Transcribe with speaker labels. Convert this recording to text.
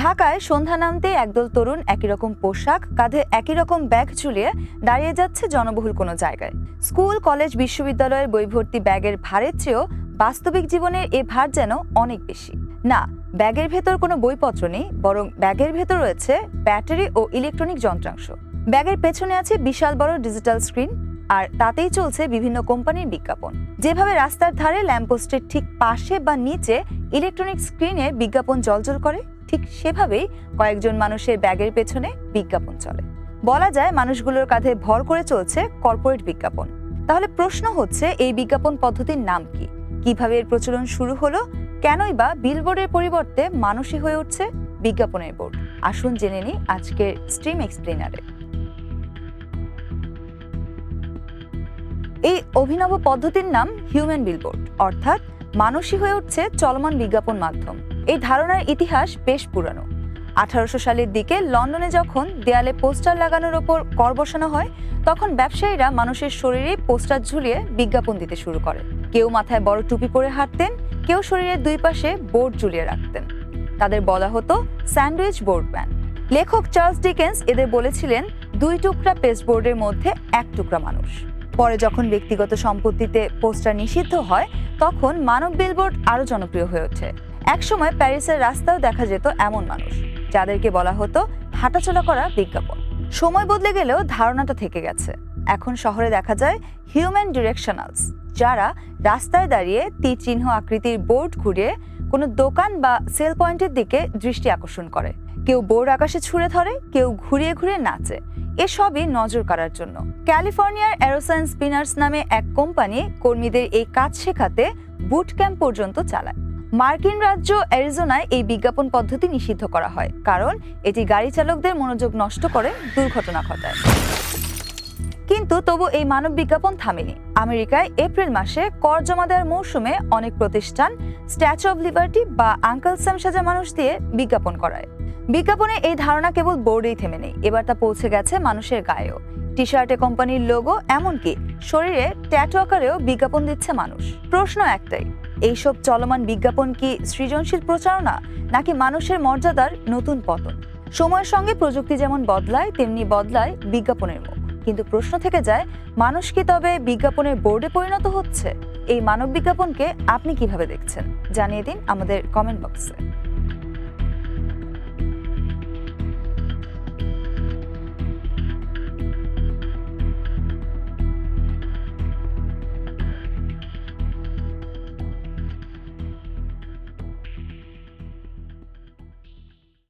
Speaker 1: ঢাকায় সন্ধ্যা নামতে একদল তরুণ একই রকম পোশাক, কাঁধে একই রকম ব্যাগ ঝুলিয়ে দাঁড়িয়ে যাচ্ছে জনবহুল কোনো জায়গায়। স্কুল, কলেজ, বিশ্ববিদ্যালয়ের বই ভর্তি ব্যাগের ভারের চেয়েও বাস্তবিক জীবনের এ ভার যেন অনেক বেশি। না, ব্যাগের ভেতর কোনো বইপত্র নেই, বরং ব্যাগের ভেতর রয়েছে ব্যাটারি ও ইলেকট্রনিক যন্ত্রাংশ। ব্যাগের পেছনে আছে বিশাল বড় ডিজিটাল স্ক্রিন, আর তাতেই চলছে বিভিন্ন কোম্পানির বিজ্ঞাপন। যেভাবে রাস্তার ধারে ল্যাম্পপোস্টের ঠিক পাশে বা নিচে ইলেকট্রনিক স্ক্রিনে বিজ্ঞাপন জলজল করে ঠিক সেভাবেই কয়েকজন মানুষের ব্যাগের পেছনে বিজ্ঞাপন চলে। বলা যায় মানুষগুলোর কাঁধে ভর করে চলছে কর্পোরেট বিজ্ঞাপন। তাহলে প্রশ্ন হচ্ছে, এই বিজ্ঞাপন পদ্ধতির নাম কি? কীভাবে এর প্রচলন শুরু হলো? কেনই বা বিলবোর্ডের পরিবর্তে মানুষই হয়ে উঠছে বিজ্ঞাপনের বোর্ড? আসুন জেনে নিই আজকের স্ট্রিম এক্সপ্লেনারে এই অভিনব পদ্ধতির নাম হিউম্যান বিলবোর্ড, অর্থাৎ মানুষই হয়ে উঠছে চলমান বিজ্ঞাপন মাধ্যম। এই ধারণার ইতিহাস বেশ পুরানো। আঠারোশো সালের দিকে লন্ডনে যখন দেয়ালে পোস্টার লাগানোর ওপর কর বসানো হয়, তখন ব্যবসায়ীরা মানুষের শরীরে পোস্টার ঝুলিয়ে বিজ্ঞাপন দিতে শুরু করে। কেউ মাথায় বড় টুপি পরে হাঁটতেন, কেউ শরীরের দুই পাশে বোর্ড ঝুলিয়ে রাখতেন। তাদের বলা হতো স্যান্ডউইচ বোর্ড বোর্ডম্যান লেখক চার্লস ডিকেন্স এদের বলেছিলেন, দুই টুকরা পেস্টবোর্ডের মধ্যে এক টুকরা মানুষ। পরে যখন ব্যক্তিগত সম্পত্তিতে পোস্টার নিষিদ্ধ হয়, তখন মানব বিলবোর্ড আরও জনপ্রিয় হয়ে ওঠে। একসময় প্যারিসের রাস্তাও দেখা যেত এমন মানুষ, যাদেরকে বলা হতো হাঁটাচলা করা বিজ্ঞাপন। সময় বদলে গেলেও ধারণাটা থেকে গেছে। এখন শহরে দেখা যায় হিউম্যান ডিরেকশনালস যারা রাস্তায় দাঁড়িয়ে তি চিহ্ন আকৃতির বোর্ড ঘুরিয়ে কোনো দোকান বা সেল পয়েন্টের দিকে দৃষ্টি আকর্ষণ করে। কেউ বোর্ড আকাশে ছুঁড়ে ধরে, কেউ ঘুরিয়ে ঘুরিয়ে নাচে। এসবই নজর কাড়ার জন্য। ক্যালিফোর্নিয়ার অ্যারোসাইন স্পিনার্স নামে এক কোম্পানি কর্মীদের এই কাজ শেখাতে বুট ক্যাম্প পর্যন্ত চালায়। মার্কিন রাজ্য অ্যারিজোনায় এই বিজ্ঞাপন পদ্ধতি নিষিদ্ধ করা হয়, কারণ এটি গাড়ি চালকদের মনোযোগ নষ্ট করে দুর্ঘটনা ঘটায়। কিন্তু তবু এই মানব বিজ্ঞাপন থামেনি। আমেরিকায় এপ্রিল মাসে কর জমা দেওয়ার মৌসুমে অনেক প্রতিষ্ঠান স্ট্যাচু অব লিবার্টি বা আঙ্কেল স্যাম সাজা মানুষ দিয়ে বিজ্ঞাপন করায়। বিজ্ঞাপনে এই ধারণা কেবল বোর্ডেই থেমে নেই, এবার তা পৌঁছে গেছে মানুষের গায়েও। টি শার্টে কোম্পানির লোগো এমনকি শরীরে ট্যাটু আকারেও বিজ্ঞাপন দিচ্ছে মানুষ। প্রশ্ন একটাই, এইসব চলমান বিজ্ঞাপন কি সৃজনশীল প্রচারণা, নাকি মানুষের মর্যাদার নতুন পতন? সময়ের সঙ্গে প্রযুক্তি যেমন বদলায়, তেমনি বদলায় বিজ্ঞাপনের মুখ। কিন্তু প্রশ্ন থেকে যায়, মানুষ কি তবে বিজ্ঞাপনের বোর্ডে পরিণত হচ্ছে? এই মানব বিজ্ঞাপনকে আপনি কীভাবে দেখছেন? জানিয়ে দিন আমাদের কমেন্ট বক্সে